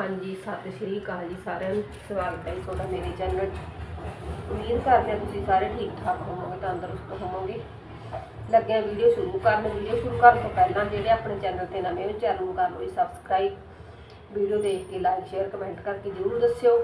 ਹਾਂਜੀ, ਸਤਿ ਸ਼੍ਰੀ ਅਕਾਲ ਜੀ ਸਾਰਿਆਂ ਨੂੰ। ਸਵਾਗਤ ਹੈ ਜੀ ਤੁਹਾਡਾ ਮੇਰੇ ਚੈਨਲ 'ਚ ਉਮੀਦ ਕਰਦੇ ਹਾਂ ਤੁਸੀਂ ਸਾਰੇ ਠੀਕ ਠਾਕ ਹੋਵੋਗੇ, ਤੰਦਰੁਸਤ ਹੋਵੋਗੇ। ਲੱਗਿਆ ਵੀਡੀਓ ਸ਼ੁਰੂ ਕਰਨ। ਵੀਡੀਓ ਸ਼ੁਰੂ ਕਰਨ ਤੋਂ ਪਹਿਲਾਂ ਜਿਹੜੇ ਆਪਣੇ ਚੈਨਲ ਤੇ ਨਵੇਂ ਹੋ, ਚੈਨਲ ਨੂੰ ਕਰ ਲਓ ਜੀ ਸਬਸਕ੍ਰਾਈਬ ਵੀਡੀਓ ਦੇਖ ਕੇ ਲਾਈਕ ਸ਼ੇਅਰ ਕਮੈਂਟ ਕਰਕੇ ਜਰੂਰ ਦੱਸਿਓ।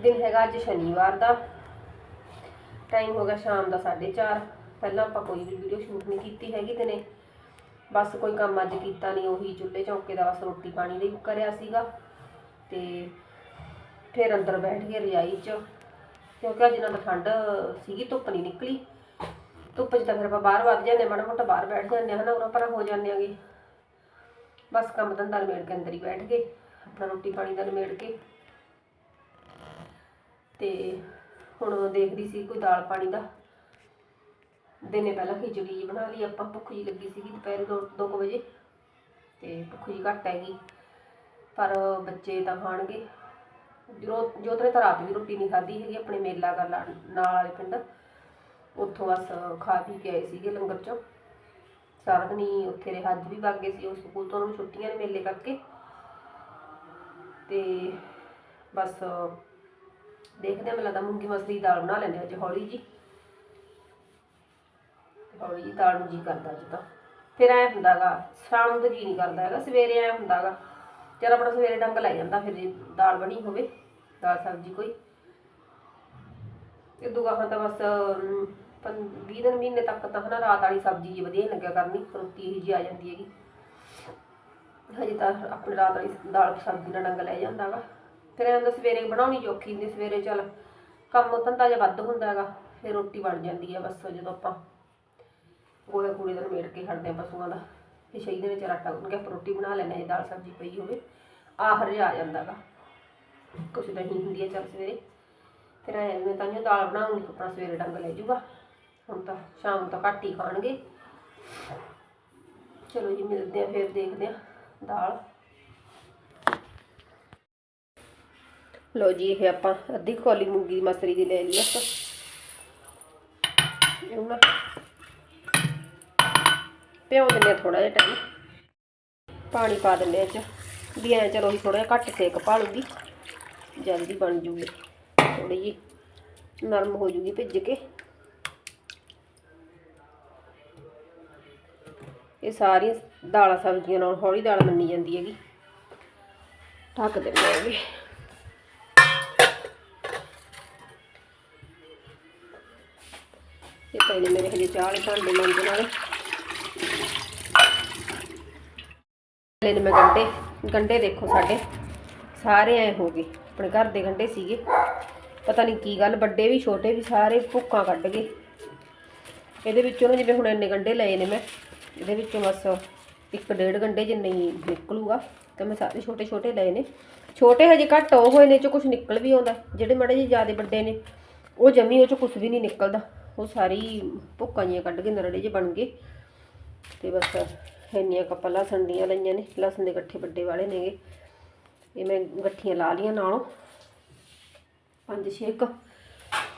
ਦਿਨ ਹੈਗਾ ਅੱਜ ਸ਼ਨੀਵਾਰ ਦਾ। ਟਾਈਮ ਹੋ ਗਿਆ ਸ਼ਾਮ ਦਾ 4:30 ਪਹਿਲਾਂ ਆਪਾਂ ਕੋਈ ਵੀ ਵੀਡੀਓ ਸ਼ੂਟ ਨਹੀਂ ਕੀਤੀ ਹੈਗੀ ਦਿਨੇ। ਬਸ ਕੋਈ ਕੰਮ ਅੱਜ ਕੀਤਾ ਨਹੀਂ ਉਹੀ ਚੁੱਲ੍ਹੇ ਚੌਂਕੇ ਦਾ ਬਸ ਰੋਟੀ ਪਾਣੀ ਦਾ ਹੀ ਕਰਿਆ ਸੀਗਾ। ਤੇ ਫਿਰ ਅੰਦਰ ਬੈਠ ਕੇ ਰਜਾਈ 'ਚ ਕਿਉਂਕਿ ਅੱਜ ਨਾਲ ਠੰਡ ਸੀਗੀ ਧੁੱਪ ਨਹੀਂ ਨਿਕਲੀ। ਧੁੱਪ 'ਚ ਤਾਂ ਫਿਰ ਆਪਾਂ ਬਾਹਰ ਵੱਧ ਜਾਂਦੇ ਹਾਂ, ਮਾੜਾ ਮੋਟਾ ਬਾਹਰ ਬੈਠ ਜਾਂਦੇ ਹਾਂ ਹਨਾ ਉਹਨਾਂ ਪਰ ਹੋ ਜਾਂਦੇ ਆਂਗੇ। ਬਸ ਕੰਮ ਧੰਦਾ ਨਿਬੇੜ ਕੇ ਅੰਦਰ ਹੀ ਬੈਠ ਗਏ ਆਪਣਾ ਰੋਟੀ ਪਾਣੀ ਦਾ ਨਿਬੇੜ ਕੇ। ਤੇ ਹੁਣ ਦੇਖਦੀ ਸੀ ਕੋਈ ਦਾਲ ਪਾਣੀ ਦਾ। ਦਿਨੇ ਪਹਿਲਾਂ ਖਿਚੜੀ ਜਿਹੀ ਬਣਾ ਲਈ, ਆਪਾਂ ਭੁੱਖ ਜੀ ਲੱਗੀ ਸੀਗੀ ਦੁਪਹਿਰੇ 2 ਵਜੇ ਤੇ ਭੁੱਖ ਜੀ ਘੱਟ ਹੈਗੀ। ਪਰ ਬੱਚੇ ਤਾਂ ਖਾਣਗੇ। ਜੋ ਜੋਤ ਨੇ ਤਾਂ ਰਾਤ ਵੀ ਰੋਟੀ ਨਹੀਂ ਖਾਧੀ ਹੈਗੀ, ਆਪਣੇ ਮੇਲਾ ਕਰ ਨਾਲ ਵਾਲੇ ਪਿੰਡ। ਉੱਥੋਂ ਬਸ ਖਾ ਪੀ ਕੇ ਆਏ ਸੀਗੇ ਲੰਗਰ ਚੋਂ। ਸਾਰਾ ਦਿਨ ਹੀ ਉੱਥੇ ਰਹੇ, ਅੱਜ ਵੀ ਵਗ ਗਏ ਸੀ ਉਹ ਸਕੂਲ ਤੋਂ, ਉਹਨਾਂ ਨੂੰ ਛੁੱਟੀਆਂ ਨੇ ਮੇਲੇ ਕਰਕੇ। ਤੇ ਬਸ ਦੇਖਦੇ ਹਾਂ ਮੈਨੂੰ ਲੱਗਦਾ ਮੂੰਗੀ ਮਸਰੀ ਦੀ ਦਾਲ ਬਣਾ ਲੈਂਦੇ ਹਾਂ ਅੱਜ ਹੌਲੀ ਜੀ ਹੌਲੀ ਜੀ ਦਾਲ ਨੂੰ ਜੀ ਕਰਦਾ ਅੱਜ ਤਾਂ। ਫਿਰ ਐ ਹੁੰਦਾਗਾ, ਸ਼ਾਮ ਨੂੰ ਤਾਂ ਜੀ ਨਹੀਂ ਕਰਦਾ ਹੈਗਾ, ਸਵੇਰੇ ਐ ਹੁੰਦਾਗਾ। ਚਲ ਆਪਣਾ ਸਵੇਰੇ ਡੰਗ ਲੈ ਜਾਂਦਾ, ਫਿਰ ਜੇ ਦਾਲ ਬਣੀ ਹੋਵੇ, ਦਾਲ ਸਬਜ਼ੀ ਕੋਈ। ਤੇ ਦੁਗਾਹਾਂ ਤਾਂ ਬਸ 20 ਦਿਨ ਮਹੀਨੇ ਤੱਕ ਤਾਂ ਹਨਾ ਰਾਤ ਵਾਲੀ ਸਬਜ਼ੀ ਜੀ ਵਧੀਆ ਲੱਗਿਆ ਕਰਨੀ, ਰੋਟੀ ਇਹੀ ਜੀ ਆ ਜਾਂਦੀ ਹੈਗੀ। ਹਜੇ ਤਾਂ ਆਪਣੇ ਰਾਤ ਵਾਲੀ ਦਾਲ ਸਬਜ਼ੀ ਨਾਲ ਡੰਗ ਲੈ ਜਾਂਦਾਗਾ। ਫਿਰ ਐਂ ਹੁੰਦਾ ਸਵੇਰੇ ਬਣਾਉਣੀ ਔਖੀ ਹੁੰਦੀ, ਸਵੇਰੇ ਚੱਲ ਕੰਮ ਧੰਦਾ ਜਿਹਾ ਵੱਧ ਹੁੰਦਾ ਹੈਗਾ, ਫਿਰ ਰੋਟੀ ਬਣ ਜਾਂਦੀ ਹੈ ਬਸ ਜਦੋਂ ਆਪਾਂ ਗੋਲੇ ਕੂੜੇ ਦਾ ਮੇੜ ਕੇ ਖੜਦੇ ਆ ਪਸ਼ੂਆਂ ਦਾ। ਫਿਰ ਸ਼ਹੀ ਦੇ ਵਿੱਚ ਆਟਾ ਗੁੰਨ ਕੇ ਆਪਾਂ ਰੋਟੀ ਬਣਾ ਲੈਂਦੇ ਹਾਂ ਜੇ ਦਾਲ ਸਬਜ਼ੀ ਪਈ ਹੋਵੇ। ਆਖਰ ਜਿਹਾ ਆ ਜਾਂਦਾਗਾ ਕੁਛ ਦਹੀਂ ਹੁੰਦੀ ਹੈ ਚੱਲ ਸਵੇਰੇ। ਫਿਰ ਐ ਮੈਂ ਤਾਂ ਦਾਲ ਬਣਾਉਂਗੀ ਆਪਣਾ ਸਵੇਰੇ ਡੰਗ ਲੈ ਜੂਗਾ। ਹੁਣ ਤਾਂ ਸ਼ਾਮ ਨੂੰ ਘੱਟ ਹੀ ਖਾਣਗੇ। ਚਲੋ ਜੀ, ਮਿਲਦੇ ਆ ਫਿਰ, ਦੇਖਦੇ ਆ ਦਾਲ। ਲੋ ਜੀ, ਇਹ ਆਪਾਂ ਅੱਧੀ ਕੋਲੀ ਮੂੰਗੀ ਮਸਰੀ ਦੀ ਲੈ ਲਈ ਆਪਾਂ। ਇਹਨੂੰ ਨਾ ਭਿਉਂ ਦਿੰਦੇ ਆ ਥੋੜਾ ਜਿਹਾ ਟਾਈਮ ਪਾਣੀ ਪਾ ਦਿੰਦੇ ਆ ਚ। ਵੀ ਐ ਚਲੋ ਹੀ ਥੋੜਾ ਜਿਹਾ ਘੱਟ ਸੇਕ ਭਾਲੂਗੀ ਜਲਦੀ ਬਣ ਜੂਗੀ। ਥੋੜੀ ਜੀ ਨਰਮ ਹੋ ਜੂਗੀ ਭਿੱਜ ਕੇ। ਇਹ ਸਾਰੀਆਂ ਦਾਲਾਂ ਸਬਜ਼ੀਆਂ ਨਾਲ ਹੌਲੀ ਦਾਲ ਮੰਨੀ ਜਾਂਦੀ ਹੈਗੀ। ਢੱਕ ਦਿੰਦੇ ਹੈਗੇ ਇਹ ਪਹਿਲੇ ਮੇਰੇ ਹਜੇ ਚਾਹ ਵਾਲੇ ਭਾਂਡੇ ਮਾਂਜਣ ਵਾਲੇ ਲੈ ਨੇ ਮੈਂ ਗੰਡੇ ਗੰਡੇ ਦੇਖੋ ਸਾਡੇ। ਸਾਰੇ ਐ ਹੋ ਗਏ, ਆਪਣੇ ਘਰ ਦੇ ਗੰਡੇ ਸੀਗੇ। ਪਤਾ ਨਹੀਂ ਕੀ ਗੱਲ, ਵੱਡੇ ਵੀ, ਛੋਟੇ ਵੀ, ਸਾਰੇ ਭੁੱਕਾਂ ਕੱਢ ਗਏ। ਇਹਦੇ ਵਿੱਚੋਂ ਜਿਵੇਂ ਹੁਣ ਇੰਨੇ ਗੰਡੇ ਲਏ ਨੇ ਮੈਂ, ਇਹਦੇ ਵਿੱਚੋਂ ਬਸ ਇੱਕ ਡੇਢ ਗੰਡੇ ਜਿੰਨੇ ਹੀ ਨਿਕਲੂਗਾ, ਤੇ ਮੈਂ ਸਾਰੇ ਛੋਟੇ ਛੋਟੇ ਲਏ ਨੇ। ਛੋਟੇ ਹਜੇ ਘੱਟ ਉਹ ਹੋਏ ਨੇ ਚ ਕੁਝ ਨਿਕਲ ਵੀ ਆਉਂਦਾ। ਜਿਹੜੇ ਮਾੜੇ ਜਿਹੇ ਜ਼ਿਆਦਾ ਵੱਡੇ ਨੇ, ਉਹ ਜਮੀ ਉਹ ਚ ਕੁਝ ਵੀ ਨਹੀਂ ਨਿਕਲਦਾ। ਉਹ ਸਾਰੀ ਭੁੱਕਾਂ ਜੀਆਂ ਕੱਢ ਕੇ ਨਰੜੇ ਜਿਹੇ ਬਣ ਗਏ। ਤੇ ਬਸ ਇੰਨੀਆਂ ਕੱਪਾਂ ਲਸਣ ਦੀਆਂ ਲਈਆਂ ਨੇ, ਲਸਣ ਦੇ ਇਕੱਠੇ ਵੱਡੇ ਵਾਲੇ ਨੇਗੇ। ਇਹ ਮੈਂ ਗੱਠੀਆਂ ਲਾ ਲੀਆਂ ਨਾਲੋਂ। ਪੰਜ ਛੇ ਕੁ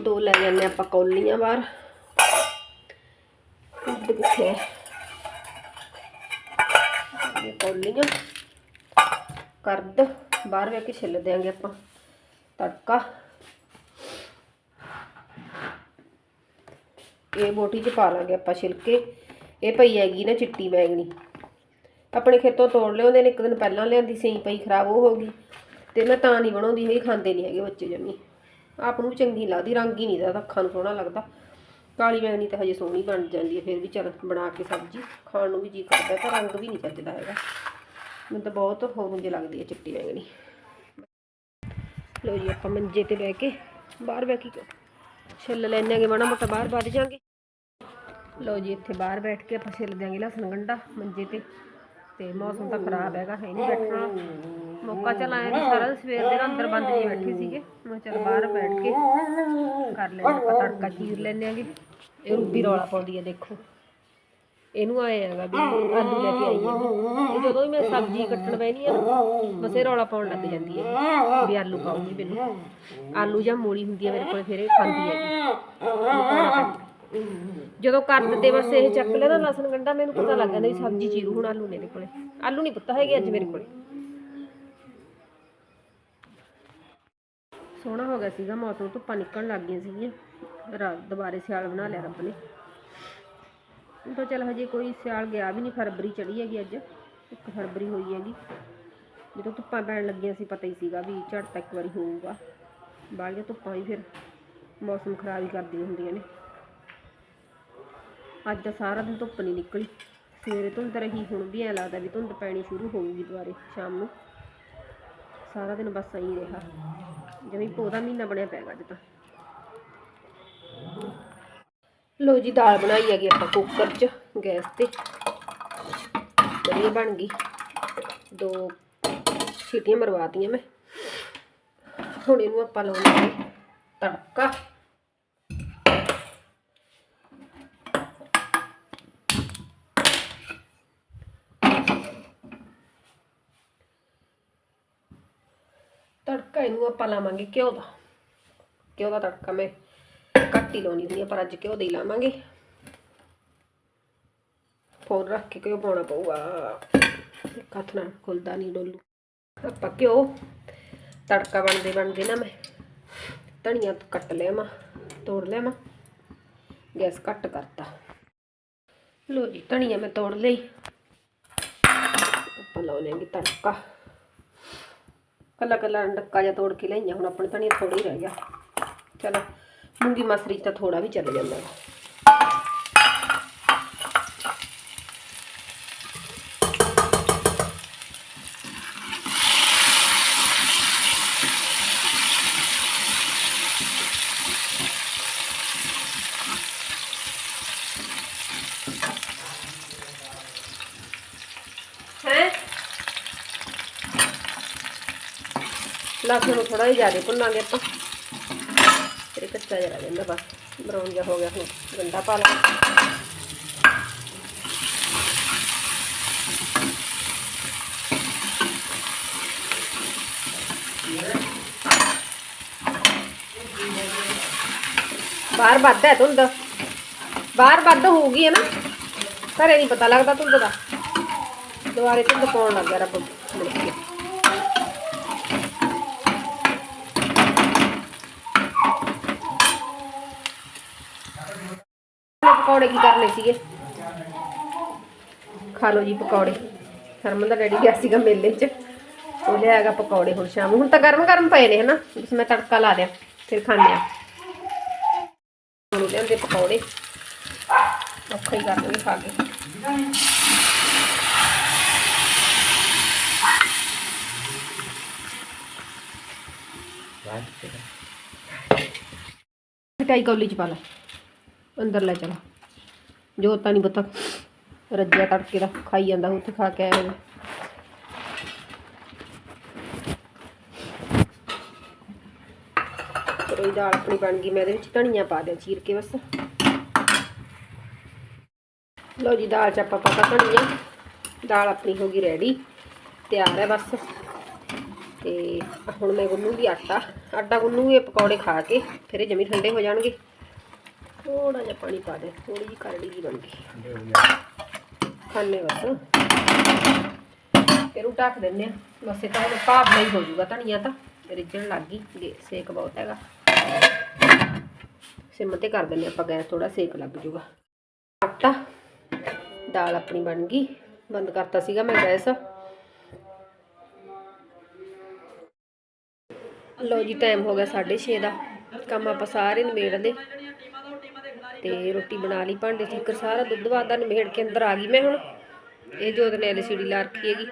ਦੋ ਲੈ ਜਾਂਦੇ ਆਪਾਂ ਕੌਲੀਆਂ ਬਾਹਰ। ਕੱਢ ਕਿੱਥੇ ਇਹ ਕੌਲੀਆਂ। ਕਰਦ, ਬਾਹਰ ਵੇ ਕੇ ਛਿੱਲ ਦਿਆਂਗੇ ਆਪਾਂ। ਤੜਕਾ। ਇਹ ਬੋਟੀ 'ਚ ਪਾ ਲਾਂਗੇ ਆਪਾਂ ਛਿਲਕੇ। ਇਹ ਪਈ ਹੈਗੀ ਨਾ ਚਿੱਟੀ ਬੈਗਣੀ। ਆਪਣੇ ਖੇਤੋਂ ਤੋੜ ਲਿਆਉਂਦੇ ਨੇ, ਇੱਕ ਦਿਨ ਪਹਿਲਾਂ ਲਿਆਂਦੀ ਸੀ ਪਈ ਖਰਾਬ ਉਹ ਹੋ ਗਈ। ਤੇ ਮੈਂ ਤਾਂ ਨਹੀਂ ਬਣਾਉਂਦੀ ਹੈਗੀ ਖਾਂਦੇ ਨਹੀਂ ਹੈਗੇ ਬੱਚੇ ਜਮੀ। ਆਪ ਨੂੰ ਵੀ ਚੰਗੀ ਲੱਗਦੀ, ਰੰਗ ਹੀ ਨਹੀਂ ਦਾ ਅੱਖਾਂ ਨੂੰ ਸੋਹਣਾ ਲੱਗਦਾ। ਕਾਲੀ ਬੈਗਣੀ ਤਾਂ ਹਜੇ ਸੋਹਣੀ ਬਣ ਜਾਂਦੀ ਹੈ, ਫਿਰ ਵੀ ਚਲ ਬਣਾ ਕੇ ਸਬਜ਼ੀ, ਖਾਣ ਨੂੰ ਵੀ ਜੀ ਕਰਦਾ ਤਾਂ ਰੰਗ ਵੀ ਨਹੀਂ ਚੱਜਦਾ ਹੈਗਾ। ਮੈਨੂੰ ਤਾਂ ਬਹੁਤ ਹੋਰ ਜਿਹੀ ਲੱਗਦੀ ਹੈ ਚਿੱਟੀ ਬੈਗਣੀ ਲੋ ਜੀ, ਆਪਾਂ ਮੰਜੇ ਤੇ ਬਹਿ ਕੇ ਬਾਹਰ ਬਹਿ ਕੇ ਛਿੱਲ ਲੈਣੇ ਆਂਗੇ ਮਾੜਾ ਮੋਟਾ ਬਾਹਰ ਵੱਧ ਜਾਾਂਗੇ ਲੋ ਜੀ, ਇੱਥੇ ਬਾਹਰ ਬੈਠ ਕੇ ਆਪਾਂ ਛਿੱਲ ਦਿਆਂਗੇ ਲਸਣ ਗੰਢਾ ਮੰਜੇ ਤੇ। ਤੇ ਮੌਸਮ ਤਾਂ ਖਰਾਬ ਹੈਗਾ, ਹੈ ਨਹੀਂ ਬੈਠਣਾ। ਮੌਕਾ ਚਲ ਨਹੀਂ ਸਾਰਾ ਦਿਨ ਸਵੇਰ ਦੇ ਨਾ ਅੰਦਰ ਬੰਦ ਜੀ ਬੈਠੇ ਸੀਗੇ। ਮੈਂ ਚਲ ਬਾਹਰ ਬੈਠ ਕੇ ਕਰ ਲੈਂਦੇ ਆਪਾਂ ਤੜਕਾ ਚੀਰ ਲੈਂਦੇ ਆਂਗੇ ਇਹ ਰੂਬੀ ਰੌਲਾ ਪਾਉਂਦੀ ਹੈ, ਦੇਖੋ। ਇਹਨੂੰ ਆਏ ਹੈਗਾ ਵੀ ਆਲੂ ਲੈ ਕੇ ਆਈ ਹੈ ਜਦੋਂ ਵੀ ਮੈਂ ਸਬਜ਼ੀ ਕੱਟਣ ਬੈਣੀ ਆ ਨਾ, ਬਸ ਇਹ ਰੌਲਾ ਪਾਉਣ ਲੱਗ ਜਾਂਦੀ ਹੈ ਵੀ ਆਲੂ ਪਾਉਂਗੀ ਮੈਨੂੰ। ਆਲੂ ਜਾਂ ਮੂਲੀ ਹੁੰਦੀ ਹੈ ਮੇਰੇ ਕੋਲ, ਫਿਰ ਇਹ ਖਾਂਦੀ ਹੈ ਜਦੋਂ ਕਰ ਦਿੱਤੇ ਬਸ ਇਹ ਚੱਕ ਲਿਆ ਨਾ ਲਸਣ ਗੰਡਾ ਮੈਨੂੰ ਪਤਾ ਲੱਗ ਜਾਂਦਾ ਵੀ ਸਬਜ਼ੀ ਚੀਰੂ ਹੁਣ ਆਲੂ ਨੇ ਇਹਦੇ ਕੋਲੇ। ਆਲੂ ਨਹੀਂ ਪੁੱਤਾ ਹੈਗੇ ਅੱਜ ਮੇਰੇ ਕੋਲੇ। ਸੋਹਣਾ ਹੋ ਗਿਆ ਸੀਗਾ ਮੌਸਮ, ਧੁੱਪਾਂ ਨਿਕਲਣ ਲੱਗ ਗਈਆਂ ਸੀਗੀਆਂ। ਰਾਤ ਦੁਬਾਰੇ ਸਿਆਲ ਬਣਾ ਲਿਆ ਰੱਬ ਨੇ। ਤਾਂ ਚੱਲ ਹਜੇ ਕੋਈ ਸਿਆਲ ਗਿਆ ਵੀ ਨਹੀਂ ਫਰਵਰੀ ਚੜੀ ਹੈਗੀ ਅੱਜ। ਇੱਕ ਫਰਵਰੀ ਹੋਈ ਹੈਗੀ। ਜਦੋਂ ਧੁੱਪਾਂ ਪੈਣ ਲੱਗੀਆਂ ਸੀ, ਪਤਾ ਹੀ ਸੀਗਾ ਵੀ ਝੜ ਤਾਂ ਇੱਕ ਵਾਰੀ ਹੋਊਗਾ। ਬਾਹਲੀਆਂ ਧੁੱਪਾਂ ਵੀ ਫਿਰ ਮੌਸਮ ਖਰਾਬ ਹੀ ਕਰਦੀਆਂ ਹੁੰਦੀਆਂ ਨੇ। ਅੱਜ ਤਾਂ ਸਾਰਾ ਦਿਨ ਧੁੱਪ ਨਹੀਂ ਨਿਕਲੀ। ਸਵੇਰੇ ਧੁੰਦ ਰਹੀ, ਹੁਣ ਵੀ ਐ ਲੱਗਦਾ ਵੀ ਧੁੰਦ ਪੈਣੀ ਸ਼ੁਰੂ ਹੋਊਗੀ ਦੁਬਾਰੇ ਸ਼ਾਮ ਨੂੰ। ਸਾਰਾ ਦਿਨ ਬਸ ਐਂ ਰਿਹਾ। ਜਿਵੇਂ ਪੌਦਾ ਮਹੀਨਾ ਬਣਿਆ ਪੈਗਾ ਅੱਜ ਤਾਂ। ਲੋ ਜੀ, ਦਾਲ ਬਣਾਈ ਹੈਗੀ ਆਪਾਂ ਕੁੱਕਰ 'ਚ, ਗੈਸ ਤੇ। ਵਧੀਆ ਬਣ ਗਈ। ਦੋ ਸੀਟੀਆਂ ਮਰਵਾਤੀਆਂ ਮੈਂ। ਹੁਣ ਇਹਨੂੰ ਆਪਾਂ ਲਾਉਣਾ ਤੜਕਾ। ਤੜਕਾ ਇਹਨੂੰ ਆਪਾਂ ਲਾਵਾਂਗੇ ਘਿਓ ਦਾ। ਘਿਓ ਦਾ ਤੜਕਾ ਮੈਂ ਘੱਟ ਹੀ ਲਾਉਣੀ ਹੁੰਦੀ ਆ, ਪਰ ਅੱਜ ਘਿਓ ਦੇ ਹੀ ਲਾਵਾਂਗੇ। ਫੋਨ ਰੱਖ ਕੇ ਘਿਓ ਪਾਉਣਾ ਪਊਗਾ। ਇੱਕ ਹੱਥ ਨਾਲ ਖੁੱਲਦਾ ਨਹੀਂ ਡੋਲੂ। ਆਪਾਂ ਘਿਓ, ਤੜਕਾ ਬਣਦੇ ਬਣਦੇ ਨਾ ਮੈਂ ਧਨੀਆ ਕੱਟ ਲਿਆ ਮੈਂ ਤੋੜ ਲਿਆ ਮੈਂ ਗੈਸ ਘੱਟ ਕਰਤਾ। ਲੋ ਜੀ, ਧਨੀਆ ਮੈਂ ਤੋੜ ਲਈ। ਆਪਾਂ ਲਾਉਣਾਂਗੇ ਤੜਕਾ। ਕੱਲਾ ਕੱਲਾ ਡੱਕਾ ਜਿਹਾ ਤੋੜ ਕੇ ਲਈਆਂ ਹੁਣ ਆਪਣੇ ਧਨੀਆ ਥੋੜਾ ਹੀ ਰਹਿ ਗਿਆ। ਚਲੋ, ਮੂੰਗੀ ਮਸਰੀ 'ਚ ਤਾਂ ਥੋੜਾ ਵੀ ਚੱਲ ਜਾਂਦਾ। ਹੈ? ਹੈ ਲਸਣ ਨੂੰ ਥੋੜਾ ਜਿਹਾ ਜ਼ਿਆਦਾ ਭੁੰਨਾਂਗੇ ਆਪਾਂ। ਫਿਰ ਇਹ ਕੱਚਾ ਜਿਹਾ ਰਹਿ ਜਾਂਦਾ ਬਸ। ਬਰਾਊਨ ਜਿਹਾ ਹੋ ਗਿਆ ਹੁਣ, ਗੰਡਾ ਪਾ ਲਾ। ਬਾਹਰ ਵੱਧ ਹੈ ਧੁੰਦ। ਬਾਹਰ ਵੱਧ ਹੋਊਗੀ ਹੈ ਨਾ। ਘਰੇ ਨਹੀਂ ਪਤਾ ਲੱਗਦਾ ਧੁੰਦ ਦਾ। ਦੁਬਾਰੇ ਧੁੰਦ ਪਾਉਣ ਲੱਗ ਗਿਆ ਰੱਬ। ਪਕੌੜੇ ਕੀ ਕਰਨੇ ਸੀਗੇ। ਖਾ ਲਓ ਜੀ ਪਕੌੜੇ। ਹਰਮਨ ਦਾ ਡੈਡੀ ਗਿਆ ਸੀਗਾ ਮੇਲੇ 'ਚ। ਉਹ ਲਿਆਏਗਾ ਪਕੌੜੇ ਹੁਣ ਸ਼ਾਮ ਨੂੰ। ਹੁਣ ਤਾਂ ਗਰਮ ਗਰਮ ਪਏ ਨੇ ਹਨਾ। ਇਸ ਮੈਂ ਤੜਕਾ ਲਾ ਦਿਆਂ ਫਿਰ ਖਾਣੇ ਆ। ਹੁਣ ਲਿਆਂਦੇ ਪਕੌੜੇ। ਔਖਾ ਹੀ ਕਰਨਗੇ ਖਾ ਕੇ। ਮਿਠਾਈ ਕੌਲੀ ਚ ਪਾ ਲੈ। ਅੰਦਰ ਲੈ ਚਲਾ। ਜੋ ਤਾਂ ਨਹੀਂ ਪਤਾ। ਰੱਜਿਆ ਤੜਕੇ ਦਾ, ਖਾਈ ਜਾਂਦਾ, ਉੱਥੇ ਖਾ ਕੇ ਆਇਆ ਚਲੋ ਇਹ ਦਾਲ ਆਪਣੀ ਬਣ ਗਈ, ਮੈਂ ਇਹਦੇ ਵਿੱਚ ਧਨੀਆ ਪਾ ਦਿਆਂ, ਚੀਰ ਕੇ ਬਸ। ਲਓ ਜੀ, ਦਾਲ ਚ ਆਪਾਂ ਪਾਤਾ ਧਨੀਆ। ਦਾਲ ਆਪਣੀ ਹੋ ਗਈ ਰੈਡੀ ਤਿਆਰ ਹੈ ਬਸ। ਤੇ ਹੁਣ ਮੈਂ ਗੁੰਨੂਗੀ ਆਟਾ। ਆਟਾ ਗੁੰਨੂਗੀ, ਪਕੌੜੇ ਖਾ ਕੇ, ਫਿਰ ਇਹ ਜਮੀ ਠੰਡੇ ਹੋ ਜਾਣਗੇ। ਥੋੜਾ ਜਿਹਾ ਪਾਣੀ ਪਾ ਦੇ ਥੋੜੀ ਜਿਹੀ ਕਰੜੀ ਜੀ ਬਣ ਗਈ। ਖਾਣੇ ਬਸ। ਫਿਰ ਉਹ ਢੱਕ ਦਿੰਦੇ ਆ। ਬਸ ਇਹ ਤਾਂ ਹੁਣ ਭਾਪ ਨਹੀਂ ਹੋ ਜਾਊਗਾ ਧਨੀਆ ਤਾਂ। ਰਿੱਝਣ ਲੱਗ ਗਈ ਸੇਕ ਬਹੁਤ ਹੈਗਾ। ਸਿਮ ਤੇ ਕਰ ਦਿੰਦੇ ਆਪਾਂ ਗੈਸ ਥੋੜਾ ਸੇਕ ਲੱਗ ਜਾਊਗਾ। ਆਟਾ ਦਾਲ ਆਪਣੀ ਬਣ ਗਈ। ਬੰਦ ਕਰਤਾ ਸੀਗਾ ਮੈਂ ਗੈਸ। ਲੋ ਜੀ ਟਾਈਮ ਹੋ ਗਿਆ 6:30 ਦਾ। ਕੰਮ ਆਪਾਂ ਸਾਰੇ ਨਿਬੇੜ ਲਏ ਤੇ ਰੋਟੀ ਬਣਾ ਲਈ, ਭਾਂਡੇ ਠੀਕਰ ਸਾਰਾ ਦੁੱਧ ਵਾਦਾ ਨਿਬੇੜ ਕੇ ਅੰਦਰ ਆ ਗਈ ਮੈਂ ਹੁਣ। ਇਹ ਜੋਤ ਨੇ ਐਲਸੀਡੀ ਲਾ ਰੱਖੀ ਹੈਗੀ।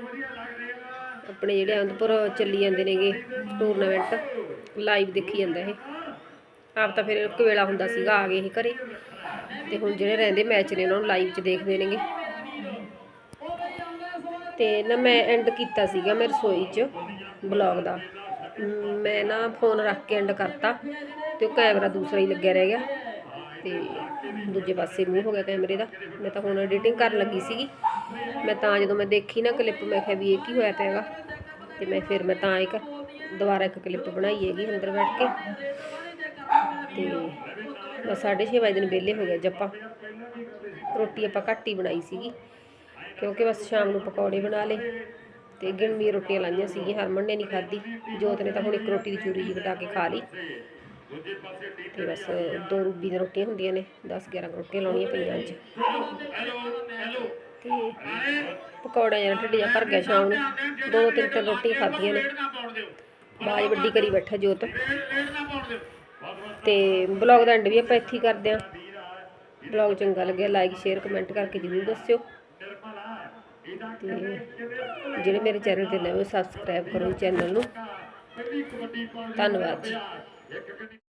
ਆਪਣੇ ਜਿਹੜੇ ਅਨੰਦਪੁਰ ਚੱਲੀ ਜਾਂਦੇ ਨੇਗੇ ਟੂਰਨਾਮੈਂਟ ਲਾਈਵ ਦੇਖੀ ਜਾਂਦਾ ਇਹ। ਆਪ ਤਾਂ ਫਿਰ ਇੱਕ ਵੇਲਾ ਹੁੰਦਾ ਸੀਗਾ, ਆ ਗਏ ਇਹ ਘਰੇ। ਤੇ ਹੁਣ ਜਿਹੜੇ ਰਹਿੰਦੇ ਮੈਚ ਨੇ ਉਹਨਾਂ ਨੂੰ ਲਾਈਵ 'ਚ ਦੇਖਦੇ ਨੇਗੇ। ਤੇ ਨਾ ਮੈਂ ਐਂਡ ਕੀਤਾ ਸੀਗਾ ਮੈਂ ਰਸੋਈ 'ਚ ਬਲੌਗ ਦਾ। ਮੈਂ ਨਾ ਫੋਨ ਰੱਖ ਕੇ ਐਂਡ ਕਰਤਾ ਤੇ ਉਹ ਕੈਮਰਾ ਦੂਸਰਾ ਹੀ ਲੱਗਿਆ ਰਹਿ ਗਿਆ। ਤੇ ਦੂਜੇ ਪਾਸੇ ਮੂੰਹ ਹੋ ਗਿਆ ਕੈਮਰੇ ਦਾ। ਮੈਂ ਤਾਂ ਹੁਣ ਐਡੀਟਿੰਗ ਕਰਨ ਲੱਗੀ ਸੀਗੀ। ਮੈਂ ਤਾਂ ਜਦੋਂ ਮੈਂ ਦੇਖੀ ਨਾ ਕਲਿੱਪ ਮੈਂ ਕਿਹਾ ਵੀ ਇਹ ਕੀ ਹੋਇਆ ਪਿਆਗਾ ਤੇ ਮੈਂ ਫਿਰ ਮੈਂ ਤਾਂ ਇੱਕ ਦੁਬਾਰਾ ਇੱਕ ਕਲਿੱਪ ਬਣਾਈ ਹੈਗੀ ਅੰਦਰ ਬੈਠ ਕੇ। ਤੇ ਬਸ 6:30 ਵਜੇ ਦਿਨ ਵਿਹਲੇ ਹੋ ਗਿਆ ਜੱਪਾ ਰੋਟੀ ਆਪਾਂ ਘੱਟ ਹੀ ਬਣਾਈ ਸੀਗੀ। ਕਿਉਂਕਿ ਬਸ ਸ਼ਾਮ ਨੂੰ ਪਕੌੜੇ ਬਣਾ ਲਏ ਤੇ ਗਿਣਵੀ ਰੋਟੀਆਂ ਲਾਈਆਂ ਸੀਗੀਆਂ ਹਰਮਨ ਨੇ ਨਹੀਂ ਖਾਧੀ। ਜੋਤ ਨੇ ਤਾਂ ਹੁਣ ਇੱਕ ਰੋਟੀ ਦੀ ਚੂਰੀ ਜਿਹੀ ਕਟਾ ਕੇ ਖਾ ਲਈ। ਤੇ ਬਸ ਦੋ ਰੂਬੀ ਦੀਆਂ ਰੋਟੀਆਂ ਹੁੰਦੀਆਂ ਨੇ 10 11 ਰੋਟੀਆਂ ਲਾਉਣੀਆਂ ਪਈਆਂ ਅੱਜ। ਤੇ ਪਕੌੜਾ ਜਿਹਾ ਢਿੱਡ ਜਿਹਾ ਭਰ ਗਿਆ ਸ਼ਾਮ ਨੂੰ। ਦੋ ਤਿੰਨ ਤਿੰਨ ਰੋਟੀਆਂ ਖਾਧੀਆਂ ਨੇ। ਬਾਜ ਵੱਡੀ ਕਰੀ ਬੈਠਾ ਜੋਤ। ਤੇ ਬਲੌਗ ਦਾ ਐਂਡ ਵੀ ਆਪਾਂ ਇੱਥੇ ਹੀ ਕਰਦੇ ਆਂ ਬਲੌਗ ਚੰਗਾ ਲੱਗਿਆ ਲਾਈਕ ਸ਼ੇਅਰ ਕਮੈਂਟ ਕਰਕੇ ਜਰੂਰ ਦੱਸਿਓ। ਜਿਹੜੇ ਮੇਰੇ ਚੈਨਲ ਤੇ ਨਵੇਂ ਸਬਸਕ੍ਰਾਈਬ ਕਰੋ ਚੈਨਲ ਨੂੰ। ਧੰਨਵਾਦ ਜੀ।